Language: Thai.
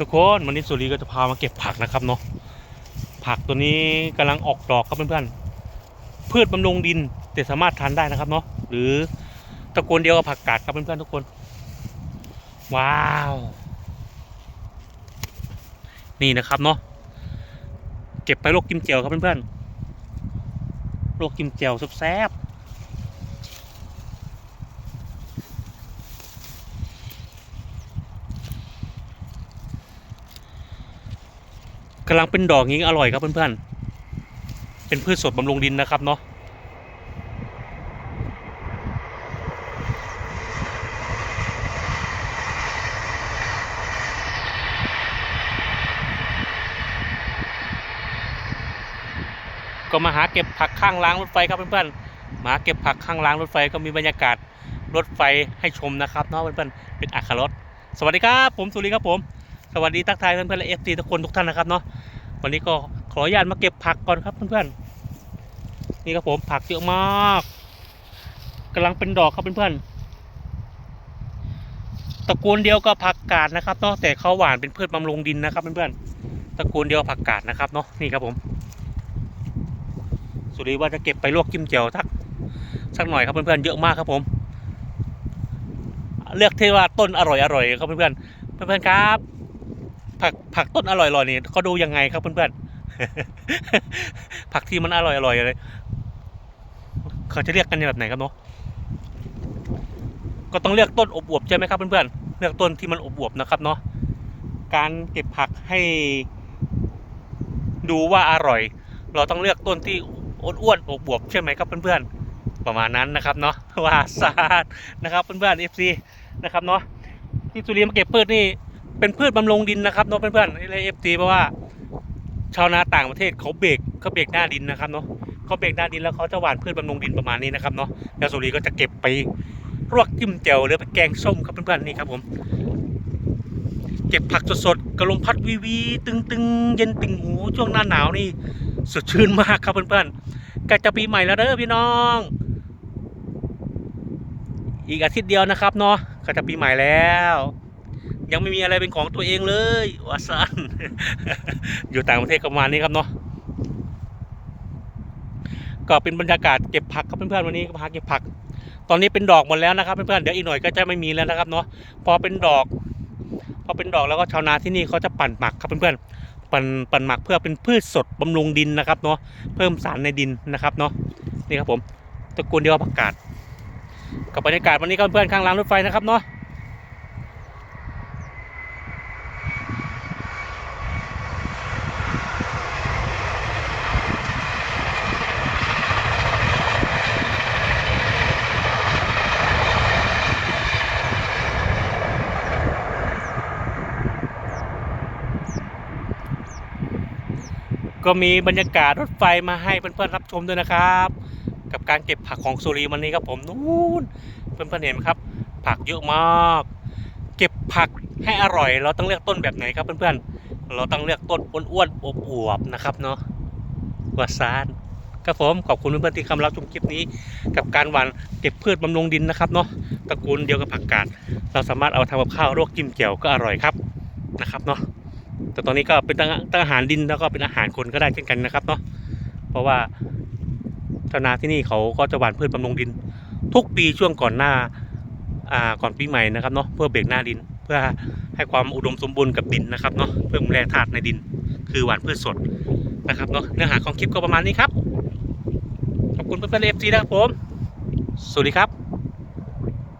ทุกคนวันนี้สุรีก็จะพามาเก็บผักนะครับเนาะผักตัวนี้กำลังออกดอกครับเพื่อนๆพืชบำรุงดินแต่สามารถทานได้นะครับเนาะหรือตระกูลเดียวกับผักกาดครับเพื่อนๆทุกคน ว้าว นี่นะครับเนาะเก็บไปลวกจิ้มเจียวครับเพื่อนๆลวกจิ้มเจียวแซ่บๆ กำลังเป็นดอกนี้อร่อยครับเพื่อนๆ เป็นพืชสดบำรุงดินนะครับเนาะก็มาหาเก็บผักข้างรางรถไฟครับเพื่อนๆมาเก็บผักข้างรางรถไฟก็มีบรรยากาศรถไฟให้ชมนะครับเนาะเพื่อนๆเป็นอัครรถสวัสดีครับผมสุริครับผม สวัสดีทักทายเพื่อนๆและเอฟซีทุกคนทุกท่านนะครับเนาะวันนี้ก็ขออนุญาตมาเก็บผักก่อนครับเพื่อนๆนี่ครับผมผักเยอะมากกำลังเป็นดอกครับเพื่อนๆตระกูลเดียวกับผักกาดนะครับเนาะแต่เขาหวานเป็นพืชบำรุงดินนะครับเพื่อนๆตระกูลเดียวผักกาดนะครับเนาะนี่ครับผม สุริว่าจะเก็บไปลวกจิ้มเจียวสักสักหน่อยครับเพื่อนๆเยอะมากครับผม เลือกที่ว่าต้นอร่อยอร่อยๆครับเพื่อนๆเพื่อนๆครับ ผักผักต้นอร่อยๆนี่เขาดูยังไงครับเพื่อนๆ ผักที่มันอร่อยๆเลยเขาจะเรียกกันแบบไหนครับเนาะก็ต้องเลือกต้นอบอวบใช่ไหมครับเพื่อนๆเลือกต้นที่มันอบอวบนะครับเนาะการเก็บผักให้ ดูว่าอร่อย เราต้องเลือกต้นที่อ้วนๆอบอวบใช่ไหมครับเพื่อนๆประมาณนั้นนะครับเนาะว่าซาดนะครับเพื่อนๆเอฟซีนะครับเนาะที่สุรินทร์มาเก็บพืชนี่ เป็นพืชบำรุงดินนะครับเนาะเพื่อนๆเลยเอฟซีเพราะว่า ชาวนาต่างประเทศเขาเบรกเขาเบรกหน้าดินนะครับเนาะเขาเบรกหน้าดินแล้วเขาจะหว่านพืชบำรุงดินประมาณนี้นะครับเนาะแล้วสุรีก็จะเก็บไปลวกจิ้มแจ่วหรือไปแกงส้มครับเพื่อนๆนี่ครับผมเก็บผักสดๆกระลมพัดวีวีตึงๆ เย็นติ่งหูช่วงหน้าหนาวนี่สดชื่นมากครับเพื่อนๆใกล้จะปีใหม่แล้วเด้อพี่น้อง อีกอาทิตย์เดียวนะครับเนาะก็จะปีใหม่แล้ว ยังไม่มีอะไรเป็นของตัวเองเลยวาซันอยู่ต่างประเทศก็ประมาณนี้ครับเนาะก็เป็นบรรยากาศเก็บผักครับเพื่อนๆวันนี้ก็พาเก็บผัก ตอนนี้เป็นดอกหมดแล้วนะครับเพื่อนๆเดี๋ยวอีกหน่อยก็จะไม่มีแล้วนะครับเนาะพอเป็นดอก พอเป็นดอกแล้วก็ชาวนาที่นี่เขาจะปั่นหมักครับเพื่อนๆปั่นปั่นหมักเพื่อเป็นพืชสดบำรุงดินนะครับเนาะเพิ่มสารในดินนะครับเนาะนี่ครับผมตระกูลเดียวกับผักกาดกับบรรยากาศวันนี้ก็เพื่อนข้างรางรถไฟนะครับเนาะ ก็มีบรรยากาศรถไฟมาให้เพื่อนๆรับชมด้วยนะครับ กับการเก็บผักของสุรีวันนี้ครับผมนู่นเพื่อนๆเห็นไหมครับ ผักเยอะมาก เก็บผักให้อร่อย เราต้องเลือกต้นแบบไหนครับเพื่อนๆเราต้องเลือกต้นอ้วนๆอวบๆนะครับเนาะวาซานครับผมขอบคุณเพื่อนๆที่เข้ามารับชมคลิปนี้ กับการหว่านเก็บพืชบำรุงดินนะครับเนาะตระกูลเดียวกับผักกาดเราสามารถเอาทำกับข้าวลวกจิ้มเจียวก็อร่อยครับนะครับเนาะ แต่ตอนนี้ก็เป็นตั้งตั้งอาหารดินแล้วก็เป็นอาหารคนก็ได้เช่นกันนะครับเนาะเพราะว่าชาวนาที่นี่เขาก็จะหว่านพืชบำรุงดิน ทุกปีช่วงก่อนหน้าอ่าก่อนปีใหม่นะครับเนาะเพื่อเบรกหน้าดิน เพื่อให้ความอุดมสมบูรณ์กับดินนะครับเนาะเพิ่มแร่ธาตุในดิน คือหว่านพืชสดนะครับเนาะเนื้อหาของคลิปก็ประมาณนี้ครับขอบคุณเพื่อนๆเอฟซีนะครับผมสวัสดีครับ